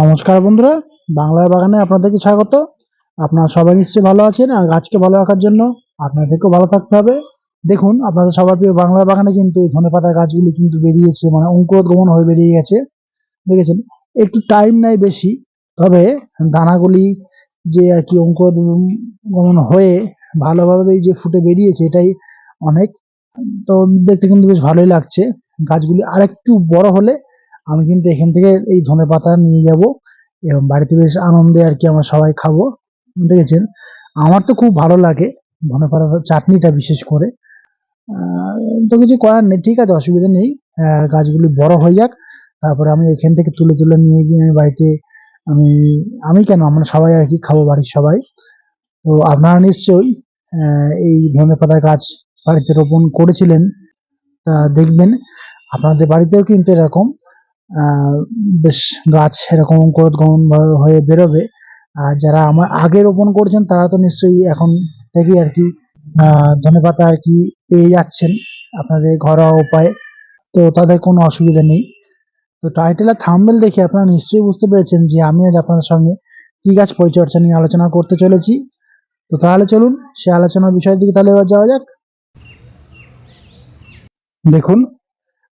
নমস্কার বন্ধুরা, বাংলার বাগানে আপনাদেরকে স্বাগত। আপনারা সবাই নিশ্চয়ই ভালো আছেন আর গাছকে ভালো রাখার জন্য আপনাদেরকেও ভালো থাকতে হবে। দেখুন, আপনাদের সবার প্রিয় বাংলার বাগানে কিন্তু এই ধনেপাতা গাছগুলি কিন্তু বেরিয়েছে মানে অঙ্কুরোদ্গমন হয়ে বেরিয়ে গেছে। দেখেছেন, একটু টাইম নেয় বেশি, তবে দানাগুলি যে আর কি অঙ্কুরোদ্গমন হয়ে ভালোভাবে যে ফুটে বেরিয়েছে, এটাই অনেক। তো দেখতে কিন্তু বেশ ভালোই লাগছে। গাছগুলি আরেকটু বড় হলে আমি কিন্তু এখান থেকে এই ধনে পাতা নিয়ে যাব। এবং বাড়িতে বেশ আনন্দে আর কি আমরা সবাই খাব। দেখেছেন? আমার তো খুব ভালো লাগে ধনে পাতার চাটনিটা বিশেষ করে। তো কিছু করার নেই, ঠিক আছে, অসুবিধা নেই। গাছগুলি বড় হয়ে যাক। তারপরে আমি এখান থেকে তুলে তুলে নিয়ে গিয়ে আমি বাড়িতে আমি আমি কেন? আমরা সবাই আর কি খাব বাড়ির সবাই। তো আপনারা নিশ্চয়ই এই ধনে পাতা গাছ বাড়িতে রোপণ করেছিলেন। তা দেখবেন, আপনাদের বাড়িতেও কিন্তু এরকম। বেশ গাছ এরকম ভাবে হয়ে বেরোবে। আর যারা আমার আগে রোপণ করছেন, তারা তো নিশ্চয়ই এখন থেকেই আর কি ধনেপাতা আর কি পেয়ে যাচ্ছেন আপনাদের ঘরোয়া উপায়ে। তো তাদের কোনো অসুবিধা নেই। তো টাইটেল আর থাম্বেল দেখে আপনারা নিশ্চয়ই বুঝতে পেরেছেন যে আমি আজ আপনাদের সঙ্গে কি গাছ পরিচর্যা নিয়ে আলোচনা করতে চলেছি। তো তাহলে চলুন, সে আলোচনার বিষয়ের দিকে তাহলে এবার যাওয়া যাক। দেখুন,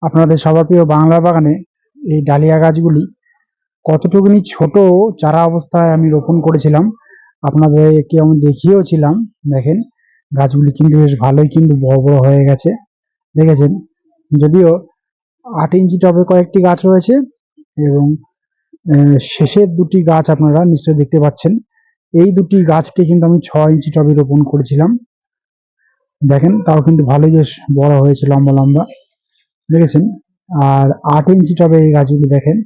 আপনাদের সবার প্রিয় বাংলা বাগানে এই ডালিয়া গাছগুলি কতটুকুনি ছোট চারা অবস্থায় আমি রোপণ করেছিলাম, আপনাদেরকে আমি দেখিয়েওছিলাম, দেখেন, গাছগুলি কিন্তু বেশ ভালোই কিন্তু বড় বড় হয়ে গেছে, দেখেছেন? যদিও আট ইঞ্চি টবে কয়েকটি গাছ রয়েছে এবং শেষের দুটি গাছ আপনারা নিশ্চয়ই দেখতে পাচ্ছেন। এই দুটি গাছকে কিন্তু আমি ছ ইঞ্চি টবে রোপণ করেছিলাম। দেখেন, তাও কিন্তু ভালোই বেশ বড় হয়েছে লম্বা লম্বা, দেখেছেন? আর আট ইঞ্চি টবে এই গাছগুলি দেখেন।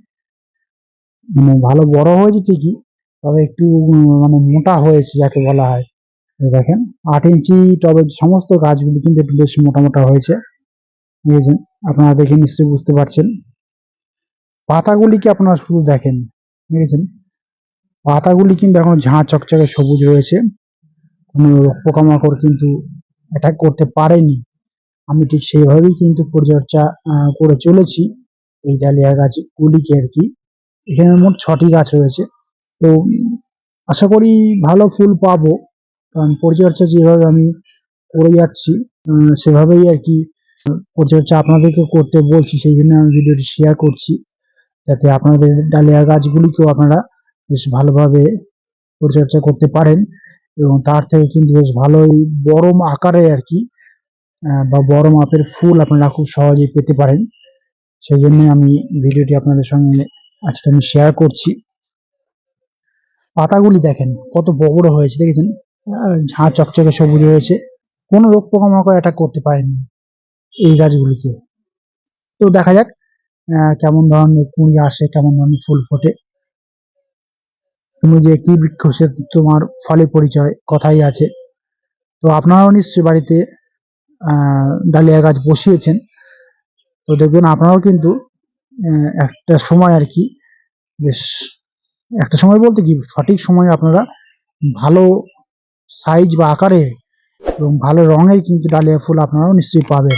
মানে ভালো বড় হয়েছে ঠিকই, তবে একটু মানে মোটা হয়েছে যাকে বলা হয়। দেখেন, আট ইঞ্চি টবের সমস্ত গাছগুলি কিন্তু একটু বেশ মোটা মোটা হয়েছে। দেখেছেন আপনারা দেখে নিশ্চয়ই বুঝতে পারছেন। পাতাগুলিকে আপনারা শুধু দেখেন? দেখেছেন? পাতাগুলি কিন্তু এখন ঝাঁ চকচকে সবুজ রয়েছে। কোনো পোকামাকড় কিন্তু অ্যাটাক করতে পারেনি। আমি ঠিক সেইভাবেই কিন্তু পরিচর্যা করে চলেছি এই ডালিয়া গাছগুলিকে আর কি। এখানে মোট ছটি গাছ রয়েছে। তো আশা করি ভালো ফুল পাবো। কারণ পরিচর্যা যেভাবে আমি করে যাচ্ছি সেভাবেই আর কি পরিচর্যা আপনাদেরকে করতে বলছি। সেই জন্য আমি ভিডিওটি শেয়ার করছি। যাতে আপনাদের ডালিয়া গাছগুলিকেও আপনারা বেশ ভালোভাবে পরিচর্যা করতে পারেন। এবং তার থেকে কিন্তু বেশ ভালোই বড় আকারে আর কি বা বড় মাপের ফুল আপনারা খুব সহজেই পেতে পারেন। সেই জন্য আমি ভিডিওটি আপনাদের সঙ্গে আজকে আমি শেয়ার করছি। পাতাগুলি দেখেন, কত বড় হয়েছে, দেখেছেন? ঝাঁ চকচকে সবুজ হয়েছে। কোনো রোগ পোকামাকড় অ্যাটাক করতে পারেনি এই গাছগুলিকে। তো দেখা যাক কেমন ধরনের কুঁড়ি আসে, কেমন ধরনের ফুল ফোটে। তুমি যে কি বৃক্ষ সে তোমার ফলে পরিচয়, কথাই আছে। তো আপনারাও নিশ্চয়ই বাড়িতে ডালিয়া গাছ বসিয়েছেন। তো দেখবেন আপনারাও কিন্তু একটা সময় আর কি, বেশ, একটা সময় বলতে কি, সঠিক সময়ে আপনারা ভালো সাইজ বা আকারে এবং ভালো রঙের কিন্তু ডালিয়া ফুল আপনারাও নিশ্চয়ই পাবেন।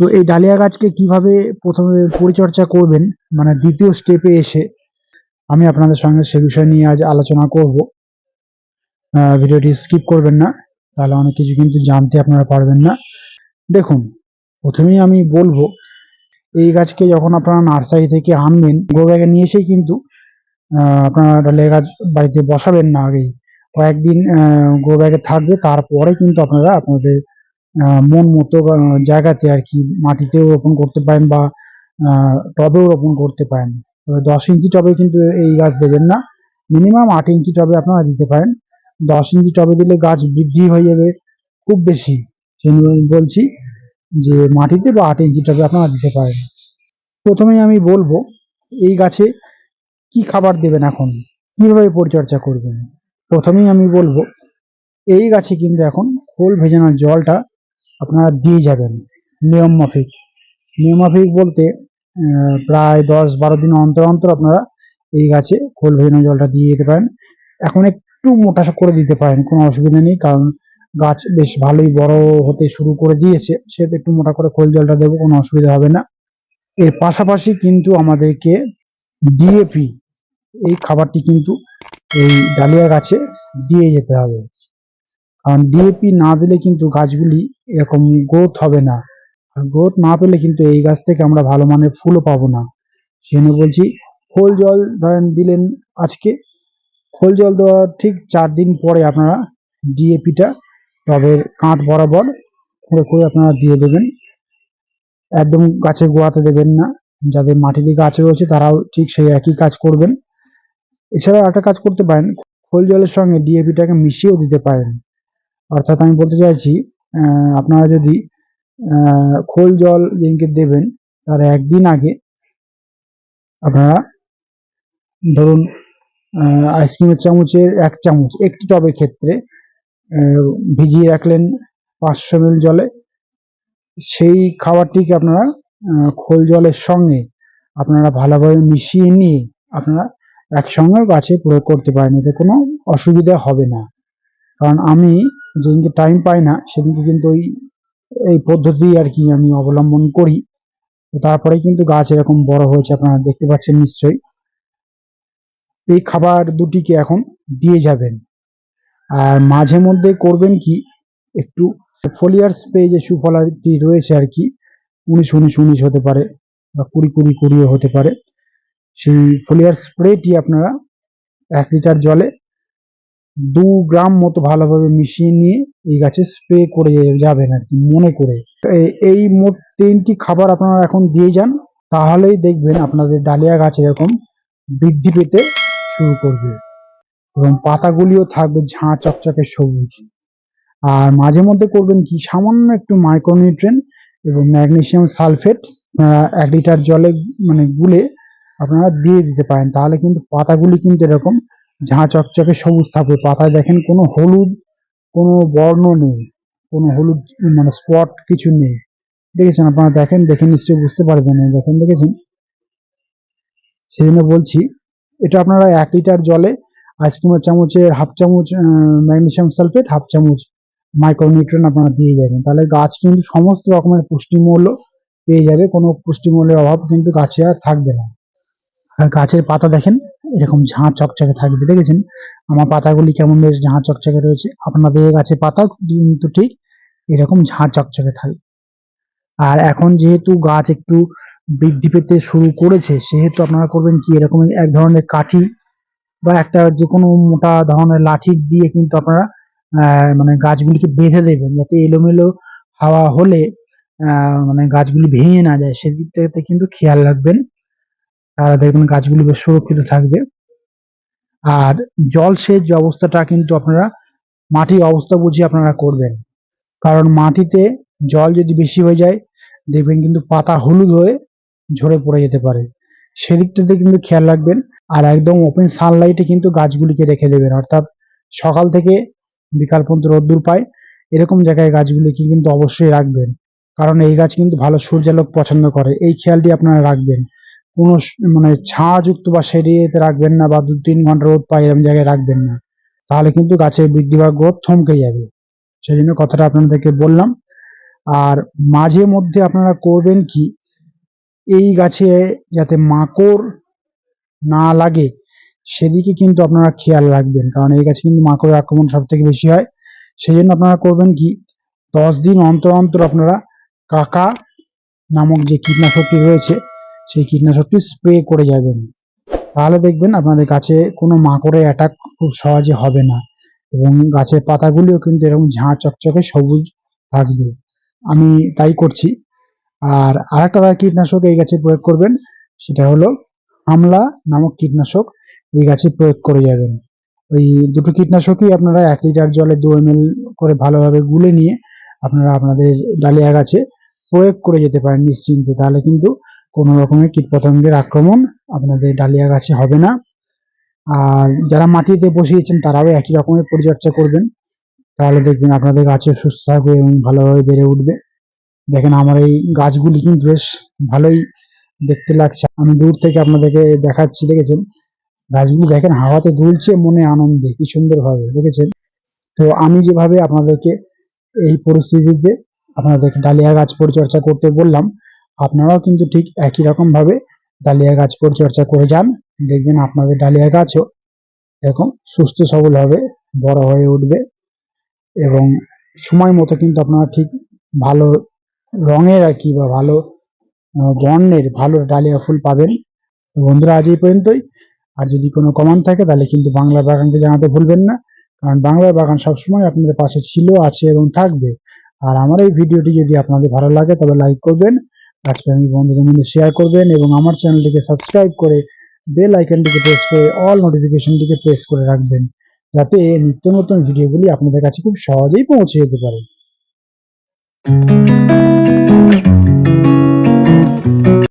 তো এই ডালিয়া গাছকে কীভাবে প্রথমে পরিচর্যা করবেন মানে দ্বিতীয় স্টেপে এসে আমি আপনাদের সঙ্গে সে বিষয় নিয়ে আজ আলোচনা করব। ভিডিওটি স্কিপ করবেন না। তাহলে অনেক কিছু কিন্তু জানতে আপনারা পারবেন না। দেখুন, প্রথমেই আমি বলব, এই গাছকে যখন আপনারা নার্সারি থেকে আনবেন গ্রো ব্যাগে নিয়ে এসেই কিন্তু আপনারা ডালিয়া গাছ বাড়িতে বসাবেন না আগেই। কয়েকদিন গ্রো ব্যাগে থাকবে, তারপরে কিন্তু আপনারা আপনাদের মন মতো জায়গাতে আর কি মাটিতেও রোপণ করতে পারেন বা টবেও রোপণ করতে পারেন। তবে দশ ইঞ্চি টবে কিন্তু এই গাছ দেবেন না। মিনিমাম আট ইঞ্চি টবে আপনারা দিতে পারেন। দশ ইঞ্চি টবে দিলে গাছ বৃদ্ধি হয়ে যাবে খুব বেশি। সেই আমি বলছি যে মাটিতে বা আট ইঞ্চি টবে আপনারা দিতে পারেন। প্রথমেই আমি বলব, এই গাছে কি খাবার দেবেন এখন? কীভাবে পরিচর্যা করবেন? প্রথমেই আমি বলব, এই গাছে কিন্তু এখন খোল ভেজানোর জলটা আপনারা দিয়ে যাবেন নিয়ম মাফিক। নিয়ম মাফিক বলতে প্রায় দশ বারো দিন অন্তর অন্তর আপনারা এই গাছে খোল ভেজানো জলটা দিয়ে যেতে পারেন। এখন একটু মোটা করে দিতে পারেন, কোনো অসুবিধা নেই, কারণ গাছ বেশ ভালোই বড় হতে শুরু করে দিয়েছে। সেহেতু একটু মোটা করে খোল জলটা দেবো, কোনো অসুবিধা হবে না। এর পাশাপাশি কিন্তু আমাদেরকে ডিএপি এই খাবারটি কিন্তু এই ডালিয়া গাছে দিয়ে যেতে হবে। কারণ ডিএপি না দিলে কিন্তু গাছগুলি এরকম গ্রোথ হবে না। আর গ্রোথ না পেলে কিন্তু এই গাছ থেকে আমরা ভালো মানের ফুলও পাবো না। সেজন্য বলছি, খোল জল ধরেন দিলেন আজকে খোল জল দেওয়ার ঠিক চার দিন পরে আপনারা ডিএপিটা টবের কাঁধ বরাবর খুঁড়ে খুঁড়ে আপনারা দিয়ে দেবেন। একদম গাছের গোয়াতে দেবেন না। যাদের মাটিতে গাছ রয়েছে তারাও ঠিক সেই একই কাজ করবেন। এছাড়াও একটা কাজ করতে পারেন, খোল জলের সঙ্গে ডিএপিটাকে মিশিয়েও দিতে পারেন। অর্থাৎ আমি বলতে চাইছি আপনারা যদি খোল জল যেদিনকে দেবেন, তার একদিন আগে আপনারা ধরুন আইসক্রিমের চামচের এক চামচ, একটি টবের ক্ষেত্রে ভিজিয়ে রাখলেন পাঁচশো ml জলে। সেই খাবারটিকে আপনারা খোল জলের সঙ্গে আপনারা ভালোভাবে মিশিয়ে নিয়ে আপনারা একসঙ্গে গাছে প্রয়োগ করতে পারেন। এতে কোনো অসুবিধা হবে না। কারণ আমি যেদিনকে টাইম পাই না, সেদিনকে কিন্তু ওই, এই পদ্ধতি আর কি আমি অবলম্বন করি। তারপরে কিন্তু গাছ এরকম বড় হয়েছে, আপনারা দেখতে পাচ্ছেন নিশ্চয়ই। এই খাবার দুটিকে এখন দিয়ে যাবেন। আর মাঝে মধ্যে করবেন কি, একটু ফোলিয়ার স্প্রে যে সুফলাটি রয়েছে আর কি, উনিশ উনিশ উনিশ হতে পারে বা কুড়ি কুড়ি কুড়িও হতে পারে, সেই ফোলিয়ার স্প্রেটি আপনারা এক লিটার জলে দু গ্রাম মতো ভালোভাবে মিশিয়ে নিয়ে এই গাছে স্প্রে করে যাবেন আর কি, মনে করে। এই- এই মোট তিনটি খাবার আপনারা এখন দিয়ে যান, তাহলেই দেখবেন আপনাদের ডালিয়া গাছ এরকম বৃদ্ধি পেতে শুরু করবে এবং পাতাগুলিও থাকবে ঝাঁ চকচকে সবুজ। আর মাঝে মধ্যে করবেন কি, সামান্য একটু মাইক্রোনিউট্রেন এবং ম্যাগনেশিয়াম সালফেট এক লিটার জলে মানে গুলে আপনারা দিয়ে দিতে পারেন। তাহলে কিন্তু পাতাগুলি কিন্তু এরকম ঝাঁ চকচকে সবুজ থাকবে। পাতায় দেখেন কোনো হলুদ, কোনো বর্ণ নেই, কোনো হলুদ মানে স্পট কিছু নেই। দেখেছেন আপনারা? দেখেন, দেখে নিশ্চয়ই বুঝতে পারবেন। দেখেন, দেখেছেন? সেই জন্য বলছি এটা আপনারা এক লিটার জলে আইসক্রিমের চামচের হাফ চামচ ম্যাগনেসিয়াম সালফেট, হাফ চামচ মাইক্রোনিউট্রেন আপনারা দিয়ে যাবেন। তাহলে গাছ কিন্তু সমস্ত রকমের পুষ্টিমূল্য পেয়ে যাবে, কোনো পুষ্টিমূল্যের অভাব কিন্তু গাছে আর থাকবে না। আর গাছের পাতা দেখেন, এরকম ঝাঁ চকচকে থাকবে, দেখেছেন? আমার পাতাগুলি কেমন বেশ ঝাঁ চকচকে রয়েছে। আপনাদের গাছের পাতা কিন্তু ঠিক এরকম ঝাঁ চকচকে থাকবে। আর এখন যেহেতু গাছ একটু বৃদ্ধি পেতে শুরু করেছে, সেহেতু আপনারা করবেন কি, এরকম এক ধরনের কাঠি বা একটা যে কোনো মোটা ধরনের লাঠি দিয়ে কিন্তু আপনারা মানে গাছগুলিকে বেঁধে দেবেন, যাতে এলোমেলো হাওয়া হলে মানে গাছগুলি ভেঙে না যায়। সেদিকটাতে কিন্তু খেয়াল রাখবেন। তাহলে দেখবেন গাছগুলি বেশ সুরক্ষিত থাকবে। আর জলসেচ ব্যবস্থাটা কিন্তু আপনারা মাটির অবস্থা বুঝে আপনারা করবেন। কারণ মাটিতে জল যদি বেশি হয়ে যায়, দেখবেন কিন্তু পাতা হলুদ হয়ে ঝরে পড়ে যেতে পারে। সেদিকটাতে কিন্তু খেয়াল রাখবেন। আর একদম ওপেন সানলাইটে কিন্তু গাছগুলিকে রেখে দেবেন। অর্থাৎ সকাল থেকে বিকাল পর্যন্ত রোদ্দুর পায়, এরকম জায়গায় গাছগুলিকে কিন্তু অবশ্যই রাখবেন। কারণ এই গাছ কিন্তু ভালো সূর্যালোক পছন্দ করে। এই খেয়ালটি আপনারা রাখবেন। কোনো মানে ছায়াযুক্ত বা সেরিয়েতে রাখবেন না বা দু তিন ঘণ্টা রোদ পায় এরকম জায়গায় রাখবেন না। তাহলে কিন্তু গাছের বৃদ্ধি বা গ্রোথ থমকে যাবে। সেই জন্য কথাটা আপনাদেরকে বললাম। আর মাঝে মধ্যে আপনারা করবেন কি, এই গাছে যাতে মাকড় না লাগে, সেদিকে কিন্তু আপনারা খেয়াল রাখবেন। কারণ এই গাছে কিন্তু মাকড়ের আক্রমণ সব থেকে বেশি হয়। সেই জন্য আপনারা করবেন কি, দশ দিন অন্তর অন্তর আপনারা কাকা নামক যে কীটনাশকটি রয়েছে, সেই কীটনাশকটি স্প্রে করে যাবেন। তাহলে দেখবেন আপনাদের গাছে কোনো মাকড়ের অ্যাটাক খুব সহজে হবে না। এবং গাছের পাতাগুলিও কিন্তু এরকম ঝাঁ চকচকে সবুজ থাকবে। আমি তাই করছি। আর আরেকটা কীটনাশক এই গাছে প্রয়োগ করবেন, সেটা হলো আমলা নামক কীটনাশক এই গাছে প্রয়োগ করে যাবেন। ওই দুটো কীটনাশকই আপনারা এক লিটার জলে দু এম করে ভালোভাবে গুলে নিয়ে আপনারা আপনাদের ডালিয়া গাছে প্রয়োগ করে যেতে পারেন নিশ্চিন্তে। তাহলে কিন্তু কোনো রকমের কীটপতঙ্গের আক্রমণ আপনাদের ডালিয়া গাছে হবে না। আর যারা মাটিতে বসিয়েছেন তারাও একই রকমের পরিচর্যা করবেন। তাহলে দেখবেন আপনাদের গাছও সুস্থ থাকবে এবং ভালোভাবে বেড়ে উঠবে। দেখেন আমার এই গাছগুলি কিন্তু বেশ ভালোই দেখতে লাগছে। আমি দূর থেকে আপনাদেরকে দেখাচ্ছি, দেখেছেন? গাছগুলি দেখেন হাওয়াতে দুলছে, মনে আনন্দে, কি সুন্দর ভাবে, দেখেছেন? তো আমি যেভাবে আপনাদেরকে এই পরিস্থিতিতে আপনাদেরকে ডালিয়া গাছ পরিচর্যা করতে বললাম, আপনারাও কিন্তু ঠিক একই রকম ভাবে ডালিয়া গাছ পরিচর্যা করে যান। দেখবেন আপনাদের ডালিয়া গাছও এরকম সুস্থ সবল হবে বড় হয়ে উঠবে। এবং সময় মতো কিন্তু আপনারা ঠিক ভালো রঙের আর কি বা ভালো বর্ণের ভালো ডালিয়া ফুল পাবেন। বন্ধুরা, আজ এই পর্যন্তই। আর যদি কোনো কমান থাকে, তাহলে কিন্তু বাংলা বাগানকে জানাতে ভুলবেন না। কারণ বাংলার বাগান সবসময় আপনাদের পাশে ছিল, আছে এবং থাকবে। আর আমার এই ভিডিওটি যদি আপনাদের ভালো লাগে, তবে লাইক করবেন। আজকে আমি বন্ধুদের মধ্যে শেয়ার করবেন এবং আমার চ্যানেলটিকে সাবস্ক্রাইব করে বেল আইকনটিকে প্রেস করে অল নোটিফিকেশনটিকে প্রেস করে রাখবেন। যাতে নিত্য নতুন ভিডিওগুলি আপনাদের কাছে খুব সহজেই পৌঁছে যেতে পারে।